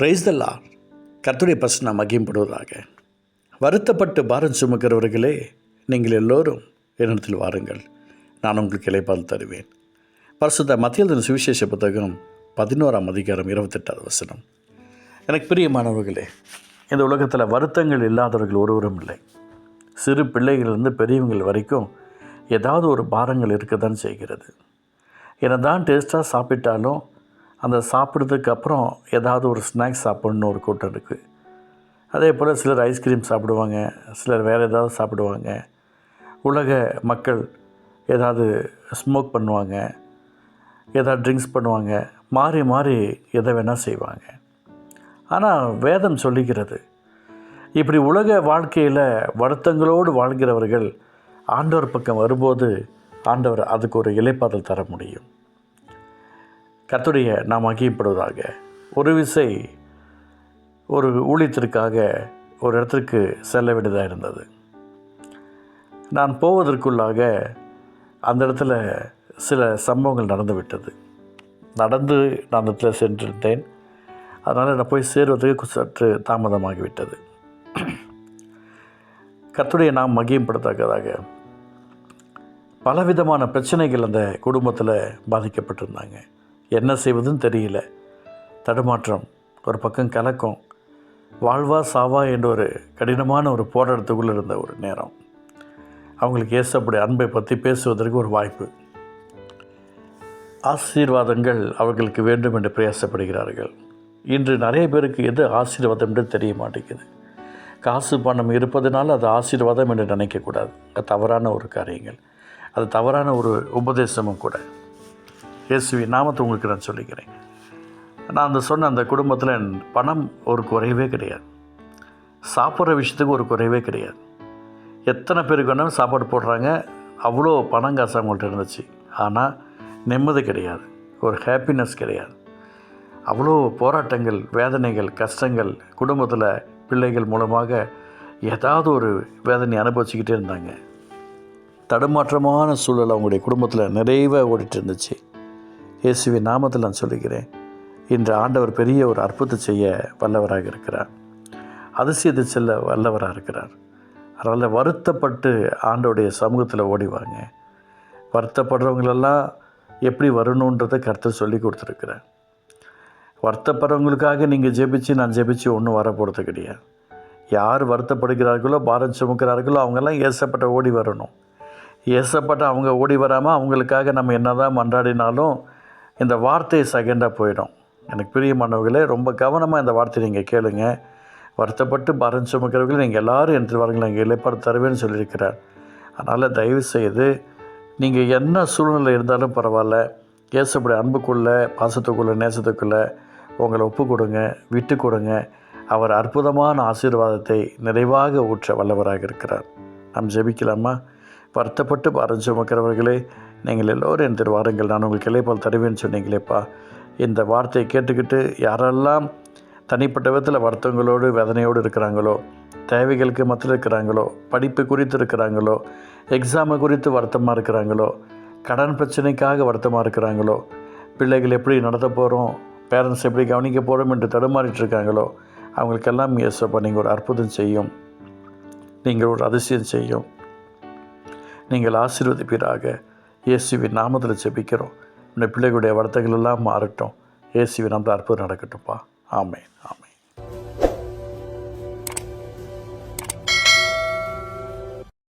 பிரைஸ்தல்லா தல்லா கர்த்தருடைய நான் மகிம்படுவதாக வருத்தப்பட்டு பாரம் சுமக்கிறவர்களே நீங்கள் எல்லோரும் என்னிடத்தில் வாருங்கள். நான் உங்களுக்கு இலைப்பால் தருவேன். பரிசுத்த மத்தியதன் சுவிசேஷ புத்தகம் பதினோராம் அதிகாரம் இருபத்தெட்டாவது வசனம். எனக்கு பிரியமானவர்களே இந்த உலகத்தில் வருத்தங்கள் இல்லாதவர்கள் ஒருவரும் இல்லை. சிறு பிள்ளைகளிலிருந்து பெரியவங்கள் வரைக்கும் ஏதாவது ஒரு பாரங்கள் இருக்க தான் செய்கிறது. என்னதான் டேஸ்ட்டாக சாப்பிட்டாலும் அந்த சாப்பிட்றதுக்கு அப்புறம் ஏதாவது ஒரு ஸ்நாக்ஸ் சாப்பிட்ணுன்னு ஒரு கூட்டம் இருக்குது. அதே போல் சிலர் ஐஸ்கிரீம் சாப்பிடுவாங்க சிலர் வேறு ஏதாவது சாப்பிடுவாங்க. உலக மக்கள் ஏதாவது ஸ்மோக் பண்ணுவாங்க ஏதாவது ட்ரிங்க்ஸ் பண்ணுவாங்க மாறி மாறி எதை வேணால் செய்வாங்க. ஆனால் வேதம் சொல்லிக்கிறது இப்படி உலக வாழ்க்கையில் வருத்தங்களோடு வாழ்கிறவர்கள் ஆண்டவர் பக்கம் வரும்போது ஆண்டவர் அதுக்கு ஒரு இலைப்பாதல் தர முடியும். கத்துடைய நாம் மகிப்படுவதாக ஒரு விசை ஒரு ஊழியத்திற்காக ஒரு இடத்திற்கு செல்ல வேண்டியதாக இருந்தது. நான் போவதற்குள்ளாக அந்த இடத்துல சில சம்பவங்கள் நடந்துவிட்டது நடந்து நான் அந்த இடத்துல சென்றிருந்தேன். அதனால் நான் போய் சேருவதற்கு சற்று தாமதமாகிவிட்டது கத்துடைய நாம் மகியப்படுத்தக்கதாக பலவிதமான பிரச்சனைகள் அந்த குடும்பத்தில் பாதிக்கப்பட்டிருந்தாங்க. என்ன செய்வதுன்னு தெரியல. தடுமாற்றம் ஒரு பக்கம் கலக்கம் வாழ்வா சாவா என்ற ஒரு கடினமான ஒரு போராட்டத்துக்குள்ளே இருந்த ஒரு நேரம். அவங்களுக்கு ஏசப்படி அன்பை பற்றி பேசுவதற்கு ஒரு வாய்ப்பு. ஆசீர்வாதங்கள் அவர்களுக்கு வேண்டும் என்று பிரயாசப்படுகிறார்கள். இன்று நிறைய பேருக்கு எது ஆசீர்வாதம் என்று தெரிய மாட்டேங்குது. காசு பணம் இருப்பதனால அது ஆசீர்வாதம் என்று நினைக்கக்கூடாது. அது தவறான ஒரு காரியங்கள். அது தவறான ஒரு உபதேசமும் கூட. இயேசுவி நாமத்தை உங்களுக்கு நான் சொல்லிக்கிறேன். நான் அந்த சொன்ன அந்த குடும்பத்தில் பணம் ஒரு குறைவே கிடையாது. சாப்பிட்ற விஷயத்துக்கு ஒரு குறைவே கிடையாது. எத்தனை பேருக்கு வேணாலும் சாப்பாடு போடுறாங்க அவ்வளோ பணம் காசு அவங்கள்ட்ட இருந்துச்சு. ஆனால் நிம்மதி கிடையாது. ஒரு ஹாப்பினஸ் கிடையாது. அவ்வளோ போராட்டங்கள் வேதனைகள் கஷ்டங்கள் குடும்பத்தில் பிள்ளைகள் மூலமாக ஏதாவது ஒரு வேதனை அனுபவிச்சுக்கிட்டே இருந்தாங்க. தடுமாற்றமான சூழல் அவங்களுடைய குடும்பத்தில் நிறைவாக ஓடிட்டு இருந்துச்சு. இயேசுவின் நாமத்தில் நான் சொல்லிக்கிறேன் இன்று ஆண்டவர் பெரிய ஒரு அற்புதம் செய்ய வல்லவராக இருக்கிறார். அதிசயத்தை செல்ல வல்லவராக இருக்கிறார். அதனால் வருத்தப்பட்டு ஆண்டோடைய சமூகத்தில் ஓடிவாங்க வருத்தப்படுறவங்களெல்லாம் எப்படி வரணுன்றதை கருத்தை சொல்லி கொடுத்துருக்குறேன் வருத்தப்படுறவங்களுக்காக நீங்கள் ஜெபிச்சு நான் ஜெபிச்சு ஒன்றும் வர கிடையாது. யார் வருத்தப்படுகிறார்களோ பாரம் சுமக்கிறார்களோ அவங்கெல்லாம் ஏசப்பட்ட ஓடி வரணும். ஏசப்பட்ட அவங்க ஓடி வராமல் அவங்களுக்காக நம்ம என்ன தான் மன்றாடினாலும் இந்த வார்த்தை செகண்டாக போயிடும். எனக்கு பிரியமானவர்களே ரொம்ப கவனமாக இந்த வார்த்தையை நீங்கள் கேளுங்க. வருத்தப்பட்டு பாரம் சுமக்கிறவர்கள் நீங்கள் எல்லோரும் என்று வாருங்கள் நீங்கள் இழப்பாடு தருவேன்னு சொல்லியிருக்கிறார். அதனால் தயவு செய்து நீங்கள் என்ன சூழ்நிலை இருந்தாலும் பரவாயில்ல. ஏசப்படைய அன்புக்குள்ளே பாசத்துக்குள்ளே நேசத்துக்குள்ளே உங்களை ஒப்பு கொடுங்க விட்டு கொடுங்க அவர் அற்புதமான ஆசீர்வாதத்தை நிறைவாக ஊற்ற வல்லவராக இருக்கிறார். நாம் ஜெபிக்கலாமா? வருத்தப்பட்டு பாரம் சுமக்கிறவர்களே நீங்கள் எல்லோரும் என் வாருங்கள். நான் உங்களுக்கு இலைப்பால் தருவேன்னு சொன்னீங்களேப்பா. இந்த வார்த்தையை கேட்டுக்கிட்டு யாரெல்லாம் தனிப்பட்ட விதத்தில் வருத்தங்களோடு வேதனையோடு இருக்கிறாங்களோ தேவைகளுக்கு மத்தியில் இருக்கிறாங்களோ படிப்பு குறித்து இருக்கிறாங்களோ எக்ஸாமை குறித்து வருத்தமாக இருக்கிறாங்களோ கடன் பிரச்சனைக்காக வருத்தமாக இருக்கிறாங்களோ பிள்ளைகள் எப்படி நடத்த போகிறோம் பேரண்ட்ஸ் எப்படி கவனிக்க போகிறோம் என்று தடுமாறிட்டு இருக்காங்களோ அவங்களுக்கெல்லாம் இயேசப்பா நீங்கள் ஒரு அற்புதம் செய்யும். நீங்கள் ஒரு அதிசயம் செய்யும். நீங்கள் ஆசீர்வதிப்பீராக. இயேசுவின் நாமத்தில் ஜெபிக்கிறோம். இந்த பிள்ளைகளுடைய வருத்தங்கள் எல்லாம் மாறட்டும். இயேசுவின் நாமத்தில் அற்புதம் நடக்கட்டும்ப்பா. ஆமே ஆமே